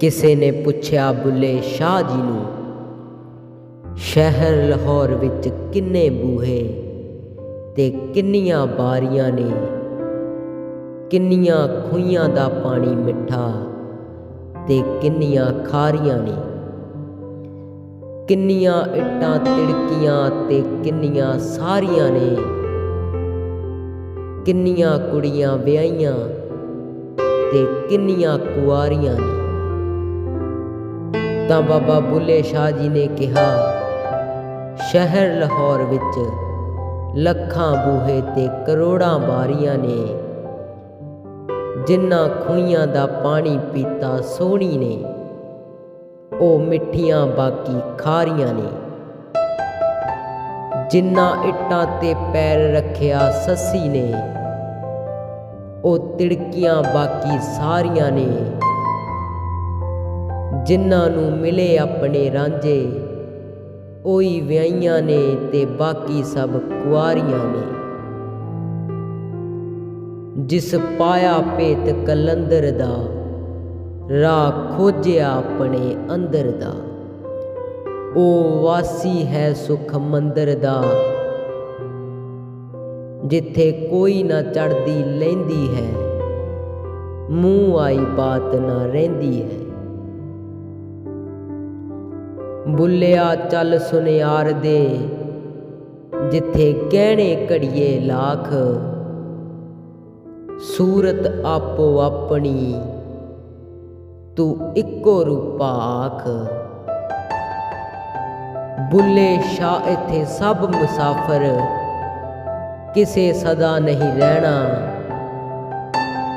ਕਿਸੇ ਨੇ ਪੁੱਛਿਆ, ਬੁੱਲੇ ਸ਼ਾਹ ਜੀ ਨੂੰ, ਸ਼ਹਿਰ ਲਾਹੌਰ ਵਿੱਚ ਕਿੰਨੇ ਬੂਹੇ ਤੇ ਕਿੰਨੀਆਂ ਬਾਰੀਆਂ ਨੇ? ਕਿੰਨੀਆਂ ਖੂਈਆਂ ਦਾ ਪਾਣੀ ਮਿੱਠਾ ਤੇ ਕਿੰਨੀਆਂ ਖਾਰੀਆਂ ਨੇ? ਕਿੰਨੀਆਂ ਇੱਟਾਂ ਤਿੜਕੀਆਂ ਤੇ ਕਿੰਨੀਆਂ ਸਾਰੀਆਂ ਨੇ? ਕਿੰਨੀਆਂ ਕੁੜੀਆਂ ਵਿਆਹੀਆਂ ਤੇ ਕਿੰਨੀਆਂ ਕੁਆਰੀਆਂ ਨੇ? ਤਾਂ ਬਾਬਾ ਬੁੱਲੇ ਸ਼ਾਹ ਜੀ ਨੇ ਕਿਹਾ, ਸ਼ਹਿਰ ਲਾਹੌਰ ਵਿੱਚ ਲੱਖਾਂ ਬੂਹੇ ਤੇ ਕਰੋੜਾਂ ਬਾਰੀਆਂ ਨੇ ਜਿਨ੍ਹਾਂ ਖੂਈਆਂ ਦਾ ਪਾਣੀ ਪੀਤਾ ਸੋਹਣੀ ਨੇ, ਉਹ ਮਿੱਠੀਆਂ ਬਾਕੀ ਖਾਰੀਆਂ ਨੇ। ਜਿੰਨਾ ਇੱਟਾਂ ਤੇ ਪੈਰ ਰੱਖਿਆ ਸੱਸੀ ਨੇ, ਉਹ ਤਿੜਕੀਆਂ ਬਾਕੀ ਸਾਰੀਆਂ ਨੇ। ਜਿਨ੍ਹਾਂ ਨੂੰ ਮਿਲੇ ਆਪਣੇ ਰਾਂਝੇ, ਉਹੀ ਵਿਆਹੀਆਂ ਨੇ ਤੇ ਬਾਕੀ ਸਭ ਕੁਆਰੀਆਂ ਨੇ। ਜਿਸ ਪਾਇਆ ਭੇਤ ਕਲੰਦਰ ਦਾ, ਰਾਹ ਖੋਜਿਆ ਆਪਣੇ ਅੰਦਰ ਦਾ। ਉਹ ਵਾਸੀ ਹੈ ਸੁਖ ਮੰਦਰ ਦਾ, ਜਿੱਥੇ ਕੋਈ ਨਾ ਚੜਦੀ ਲੈਂਦੀ ਹੈ, ਮੂੰਹ ਆਈ ਬਾਤ ਨਾ ਰਹਿੰਦੀ ਹੈ। ਬੁੱਲਿਆ, ਚੱਲ ਸੁਨਿਆਰ ਦੇ। ਜਿੱਥੇ ਗਹਿਣੇ ਘੜੀਏ ਲਾਖ, ਸੂਰਤ ਆਪੋ ਆਪਣੀ, ਤੂੰ ਇੱਕੋ ਰੂਪਾ ਆਖ। ਬੁੱਲੇ ਸ਼ਾਹ ਇੱਥੇ ਸਭ ਮੁਸਾਫਰ, ਕਿਸੇ ਸਦਾ ਨਹੀਂ ਰਹਿਣਾ।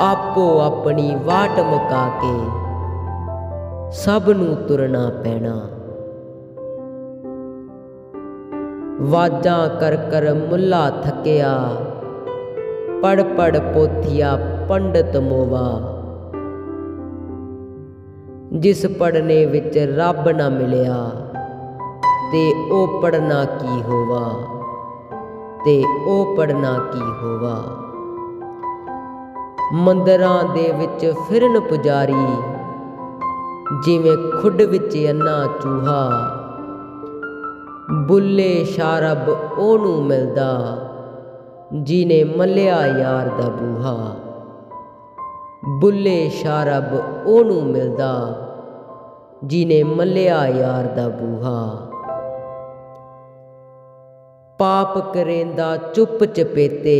ਆਪੋ ਆਪਣੀ ਵਾਟ ਮੁਕਾ ਕੇ ਸਭ ਨੂੰ ਤੁਰਨਾ ਪੈਣਾ। ਵਾਜਾਂ ਕਰ ਕਰ ਮੁੱਲਾ ਥੱਕਿਆ। ਪੜ ਪੜ ਪੋਥੀਆ ਪੰਡਤ ਮੋਵਾ। ਜਿਸ ਪੜਨੇ ਵਿੱਚ ਰੱਬ ਨਾ ਮਿਲਿਆ, ਤੇ ਉਹ ਪੜਨਾ ਕੀ ਹੋਵਾ? ਤੇ ਉਹ ਪੜਨਾ ਕੀ ਹੋਵਾ? ਮੰਦਰਾਂ ਦੇ ਵਿੱਚ ਫਿਰਨ ਪੁਜਾਰੀ, ਜਿਵੇਂ ਖੁੱਡ ਵਿੱਚ ਅੰਨਾ ਚੂਹਾ। ਬੁੱਲੇ ਸ਼ਾਰਬ ਉਹਨੂੰ ਮਿਲਦਾ ਜਿਨੇ ਮੱਲਿਆ ਯਾਰ ਦਾ ਬੂਹਾ। ਬੁੱਲੇ ਸ਼ਾਰਬ ਉਹਨੂੰ ਮਿਲਦਾ ਜਿਨੇ ਮੱਲਿਆ ਯਾਰ ਦਾ ਬੂਹਾ। ਪਾਪ ਕਰੇਂਦਾ ਚੁੱਪ ਚਪੇਤੇ,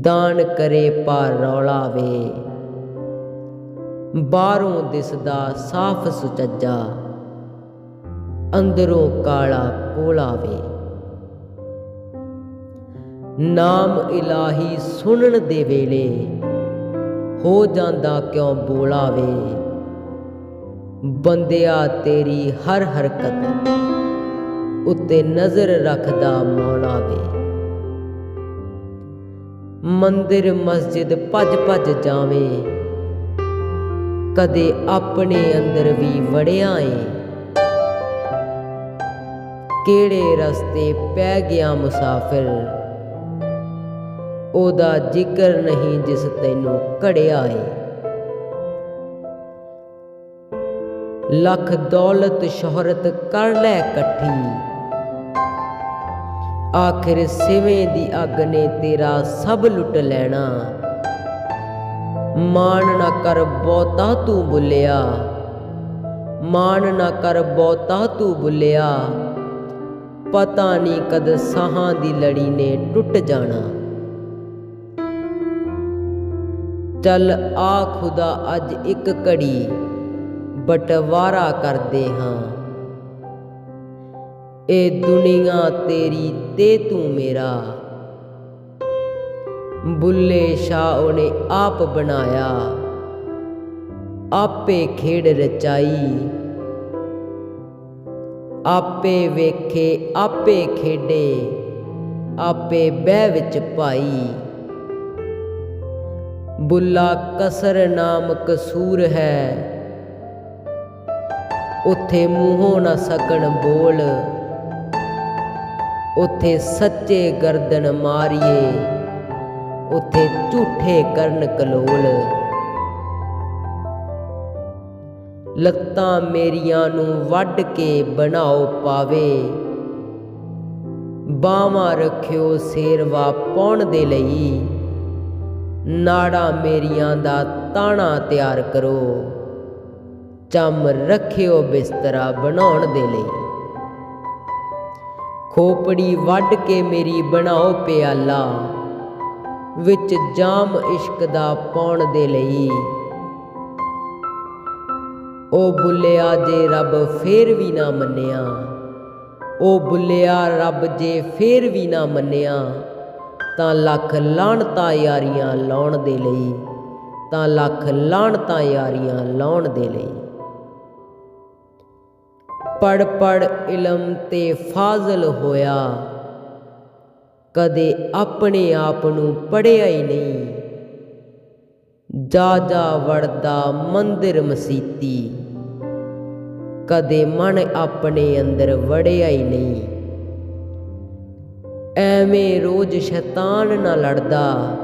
ਦਾਨ ਕਰੇ ਪਰ ਰੌਲਾ ਵੇ ਬਾਹਰੋਂ ਦਿਸਦਾ ਸਾਫ਼ ਸੁਚੱਜਾ। ਅੰਦਰੋਂ ਕਾਲਾ ਕੋਲਾ ਵੇ ਨਾਮ ਇਲਾਹੀ ਸੁਣਨ ਦੇ ਵੇਲੇ ਹੋ ਜਾਂਦਾ ਕਿਉਂ ਬੋਲਾ ਵੇ ਬੰਦਿਆ ਤੇਰੀ ਹਰ ਹਰਕਤ ਉੱਤੇ ਨਜ਼ਰ ਰੱਖਦਾ ਮੌਲਾ ਵੇ ਮੰਦਿਰ ਮਸਜਿਦ ਭੱਜ ਭੱਜ ਜਾਵੇਂ। ਕਦੇ ਆਪਣੇ ਅੰਦਰ ਵੀ ਵੜਿਆ ਏ। ਕਿਹੜੇ ਰਸਤੇ ਪੈ ਗਿਆ ਮੁਸਾਫਿਰ? ਉਹਦਾ ਜ਼ਿਕਰ ਨਹੀਂ ਜਿਸ ਤੈਨੂੰ ਘੜਿਆ ਏ। ਲੱਖ ਦੌਲਤ ਸ਼ੋਹਰਤ ਕਰ ਲੈ ਇਕੱਠੀ ਆਖਿਰ ਸਿਵੇਂ ਦੀ ਅੱਗ ਨੇ ਤੇਰਾ ਸਭ ਲੁੱਟ ਲੈਣਾ। ਮਾਣ ਨਾ ਕਰ ਬਹੁਤਾ ਤੂੰ ਬੁੱਲਿਆ ਮਾਣ ਨਾ ਕਰ ਬਹੁਤਾ ਤੂੰ ਬੁੱਲਿਆ ਪਤਾ ਨਹੀਂ ਕਦ ਸਾਹਾਂ ਦੀ ਲੜੀ ਨੇ ਟੁੱਟ ਜਾਣਾ। ਚੱਲ ਆ ਖੁਦਾ ਅੱਜ ਇੱਕ ਘੜੀ ਬਟਵਾਰਾ ਕਰਦੇ ਹਾਂ। ਇਹ ਦੁਨੀਆ ਤੇਰੀ ਤੇ ਤੂੰ ਮੇਰਾ। ਬੁੱਲੇ ਸ਼ਾਹ ਉਹਨੇ ਆਪ ਬਣਾਇਆ। ਆਪੇ ਖੇਡ ਰਚਾਈ। ਆਪੇ ਵੇਖੇ, ਆਪੇ ਖੇਡੇ, ਆਪੇ ਬਹਿ ਵਿੱਚ ਪਾਈ ਬੁੱਲਾ ਕਸਰ ਨਾਮ ਕਸੂਰ ਹੈ, ਉਥੇ ਮੂੰਹੋਂ ਨਾ ਸਕਣ ਬੋਲ, ਉਥੇ ਸੱਚੇ ਗਰਦਨ ਮਾਰੀਏ, ਉਥੇ ਝੂਠੇ ਕਰਨ ਕਲੋਲ। ਲੱਤਾਂ ਮੇਰੀਆਂ ਨੂੰ ਵੱਢ ਕੇ ਬਣਾਓ ਪਾਵੇ। ਬਾਹਾਂ ਰੱਖਿਓ ਸੇਰਵਾ ਪਾਉਣ ਦੇ ਲਈ। ਨਾੜਾਂ ਮੇਰੀਆਂ ਦਾ ਤਾਣਾ ਤਿਆਰ ਕਰੋ। ਚੰਮ ਰੱਖਿਓ ਬਿਸਤਰਾ ਬਣਾਉਣ ਦੇ ਲਈ। ਖੋਪੜੀ ਵੱਢ ਕੇ ਮੇਰੀ ਬਣਾਓ ਪਿਆਲਾ। ਵਿੱਚ ਜਾਮ ਇਸ਼ਕ ਦਾ ਪਾਉਣ ਦੇ ਲਈ। ਉਹ ਬੁੱਲਿਆ ਜੇ ਰੱਬ ਫੇਰ ਵੀ ਨਾ ਮੰਨਿਆ। ਉਹ ਬੁੱਲਿਆ ਰੱਬ ਜੇ ਫੇਰ ਵੀ ਨਾ ਮੰਨਿਆ, ਤਾਂ ਲੱਖ ਲਾਹਣਤਾਂ ਯਾਰੀਆਂ ਲਾਉਣ ਦੇ ਲਈ, ਤਾਂ ਲੱਖ ਲਾਹਣਤਾਂ ਯਾਰੀਆਂ ਲਾਉਣ ਦੇ ਲਈ। ਪੜ ਪੜ ਇਲਮ ਤੇ ਫਾਜ਼ਲ ਹੋਇਆ, ਕਦੇ ਆਪਣੇ ਆਪ ਨੂੰ ਪੜਿਆ ਹੀ ਨਹੀਂ। ਜਾ ਜਾ ਵੜਦਾ ਮੰਦਿਰ ਮਸੀਤੀ। ਕਦੇ ਮਨ ਆਪਣੇ ਅੰਦਰ ਵੜਿਆ ਹੀ ਨਹੀਂ। ਐਵੇਂ ਰੋਜ਼ ਸ਼ੈਤਾਨ ਨਾਲ ਲੜਦਾ,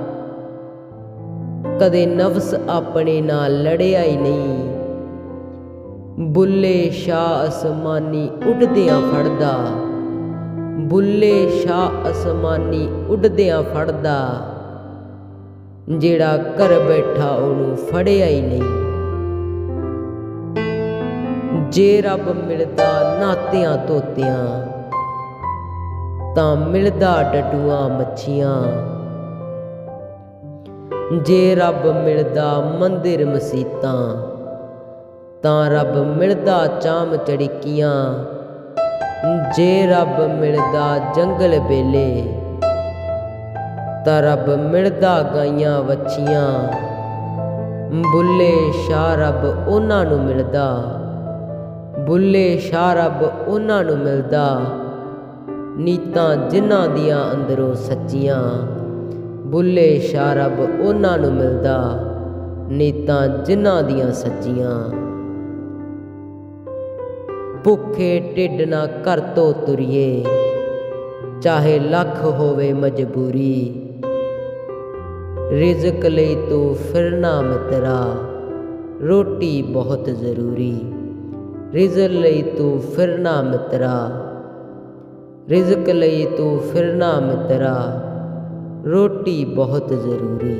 ਕਦੇ ਨਫਸ ਆਪਣੇ ਨਾਲ ਲੜਿਆ ਹੀ ਨਹੀਂ। ਬੁੱਲੇ ਸ਼ਾਹ ਅਸਮਾਨੀ ਉੱਡਦਿਆਂ ਫੜਦਾ, ਬੁੱਲੇ ਸ਼ਾਹ ਅਸਮਾਨੀ ਉੱਡਦਿਆਂ ਫੜਦਾ, ਜਿਹੜਾ ਘਰ ਬੈਠਾ ਉਹਨੂੰ ਫੜਿਆ ਹੀ ਨਹੀਂ। ਜੇ ਰੱਬ ਮਿਲਦਾ ਨਾਤਿਆਂ ਤੋਤਿਆਂ, ਤਾਂ ਮਿਲਦਾ ਡਟੂਆਂ ਮੱਛੀਆਂ। ਜੇ ਰੱਬ ਮਿਲਦਾ ਮੰਦਿਰ ਮਸੀਤਾਂ, ਤਾਂ ਰੱਬ ਮਿਲਦਾ ਚਾਮ ਚੜਕੀਆਂ। ਜੇ ਰੱਬ ਮਿਲਦਾ ਜੰਗਲ ਬੇਲੇ, ਤਾਂ ਰੱਬ ਮਿਲਦਾ ਗਾਈਆਂ ਵੱਛੀਆਂ। ਬੁੱਲੇ ਸ਼ਾਹ ਰੱਬ ਉਹਨਾਂ ਨੂੰ ਮਿਲਦਾ। ਬੁੱਲੇ ਸ਼ਾਹ ਰੱਬ ਉਹਨਾਂ ਨੂੰ ਮਿਲਦਾ। ਨੀਤਾਂ ਜਿਨ੍ਹਾਂ ਦੀਆਂ ਅੰਦਰੋਂ ਸੱਚੀਆਂ, ਬੁੱਲੇ ਸ਼ਾਹ ਰੱਬ ਉਹਨਾਂ ਨੂੰ ਮਿਲਦਾ। ਨੀਤਾਂ ਜਿਨ੍ਹਾਂ ਦੀਆਂ ਸੱਚੀਆਂ। ਭੁੱਖੇ ਢਿੱਡ ਨਾ ਘਰ ਤੋਂ ਤੁਰੀਏ, ਚਾਹੇ ਲੱਖ ਹੋਵੇ ਮਜਬੂਰੀ। ਰਿਜ਼ਕ ਲਈ ਤੂੰ ਫਿਰਨਾ ਮਿੱਤਰਾ, ਰੋਟੀ ਬਹੁਤ ਜ਼ਰੂਰੀ। ਰਿਜ਼ਕ ਲਈ ਤੂੰ ਫਿਰਨਾ ਮਿੱਤਰਾ। ਰਿਜ਼ਕ ਲਈ ਤੂੰ ਫਿਰਨਾ ਮਿੱਤਰਾ। ਰੋਟੀ ਬਹੁਤ ਜ਼ਰੂਰੀ।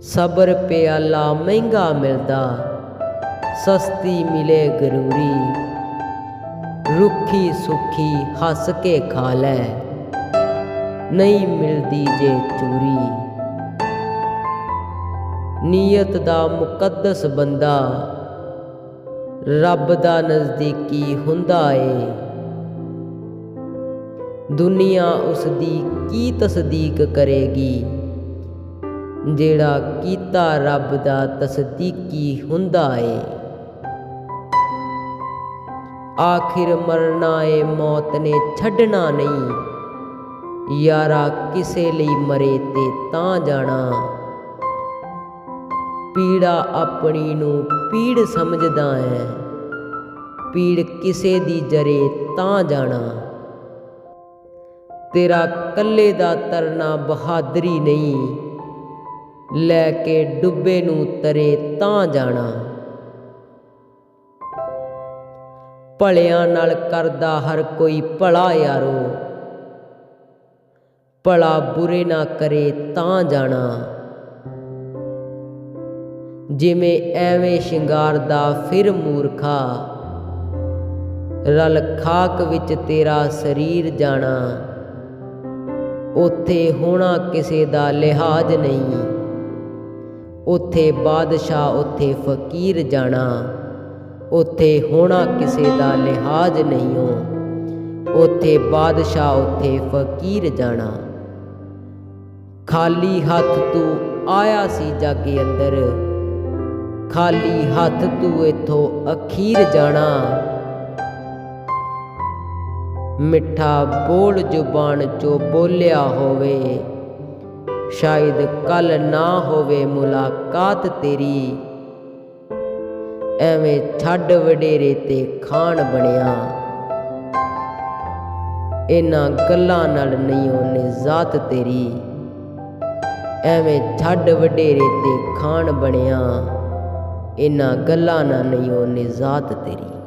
ਸਬਰ ਪਿਆਲਾ ਮਹਿੰਗਾ ਮਿਲਦਾ, ਸਸਤੀ ਮਿਲੇ ਗਰੂਰੀ। ਰੁੱਖੀ ਸੁੱਖੀ ਹੱਸ ਕੇ ਖਾ ਲੈ, ਨਹੀਂ ਮਿਲਦੀ ਜੇ ਚੂਰੀ। ਨੀਅਤ ਦਾ ਮੁਕੱਦਸ ਬੰਦਾ ਰੱਬ ਦਾ ਨਜ਼ਦੀਕੀ ਹੁੰਦਾ ਏ। ਦੁਨੀਆ ਉਸ ਦੀ ਕੀ ਤਸਦੀਕ ਕਰੇਗੀ? ਜਿਹੜਾ ਕੀਤਾ ਰੱਬ ਦਾ ਤਸਦੀਕੀ ਹੁੰਦਾ ਏ। ਆਖਿਰ ਮਰਨਾ ਏ, ਮੌਤ ਨੇ ਛੱਡਣਾ ਨਹੀਂ। ਯਾਰਾ ਕਿਸੇ ਲਈ ਮਰੇ ਤੇ ਤਾਂ ਜਾਣਾ। ਪੀੜਾ ਆਪਣੀ ਨੂੰ ਪੀੜ ਸਮਝਦਾ ਹੈ। ਪੀੜ ਕਿਸੇ ਦੀ ਜਰੇ ਤਾਂ ਜਾਣਾ। ਤੇਰਾ ਕੱਲੇ ਦਾ ਤਰਨਾ ਬਹਾਦਰੀ ਨਹੀਂ। ਲੈ ਕੇ ਡੁੱਬੇ ਨੂੰ ਤਰੇ ਤਾਂ ਜਾਣਾ। ਭਲਿਆਂ ਨਾਲ ਕਰਦਾ ਹਰ ਕੋਈ ਭਲਾ ਯਾਰੋ। ਭਲਾ ਬੁਰੇ ਨਾ ਕਰੇ ਤਾਂ ਜਾਣਾ। ਜਿਵੇਂ ਐਵੇਂ ਸ਼ਿੰਗਾਰ ਦਾ ਫਿਰ ਮੂਰਖਾ। ਰਲ ਖਾਕ ਵਿੱਚ ਤੇਰਾ ਸਰੀਰ ਜਾਣਾ। ਉੱਥੇ ਹੋਣਾ ਕਿਸੇ ਦਾ ਲਿਹਾਜ਼ ਨਹੀਂ। ਉੱਥੇ ਬਾਦਸ਼ਾਹ ਉੱਥੇ ਫਕੀਰ ਜਾਣਾ। ਉੱਥੇ ਹੋਣਾ ਕਿਸੇ ਦਾ ਲਿਹਾਜ਼ ਨਹੀਂ ਹੋ ਉੱਥੇ ਬਾਦਸ਼ਾਹ ਉੱਥੇ ਫਕੀਰ ਜਾਣਾ। ਖਾਲੀ ਹੱਥ ਤੂੰ ਆਇਆ ਸੀ ਜਾਗੇ ਅੰਦਰ। ਖਾਲੀ ਹੱਥ ਤੂੰ ਇਥੋਂ ਅਖੀਰ ਜਾਣਾ। ਮਿੱਠਾ ਬੋਲ ਜ਼ੁਬਾਨ ਚੋਂ ਬੋਲਿਆ ਹੋਵੇ, ਸ਼ਾਇਦ ਕੱਲ ਨਾ ਹੋਵੇ ਮੁਲਾਕਾਤ ਤੇਰੀ। ਐਵੇਂ ਛੱਡ ਵਡੇਰੇ ਤੇ ਖਾਣ ਬਣਿਆ। ਇਹਨਾਂ ਗੱਲਾਂ ਨਾਲ ਨਹੀਂ ਉਹਨੇ ਜ਼ਾਤ ਤੇਰੀ। ਐਵੇਂ ਛੱਡ ਵਡੇਰੇ ਤੇ ਖਾਣ ਬਣਿਆ। ਇਹਨਾਂ ਗੱਲਾਂ ਨਾਲ ਨਹੀਂ ਉਹ ਨਿਜ਼ਾਤ ਤੇਰੀ।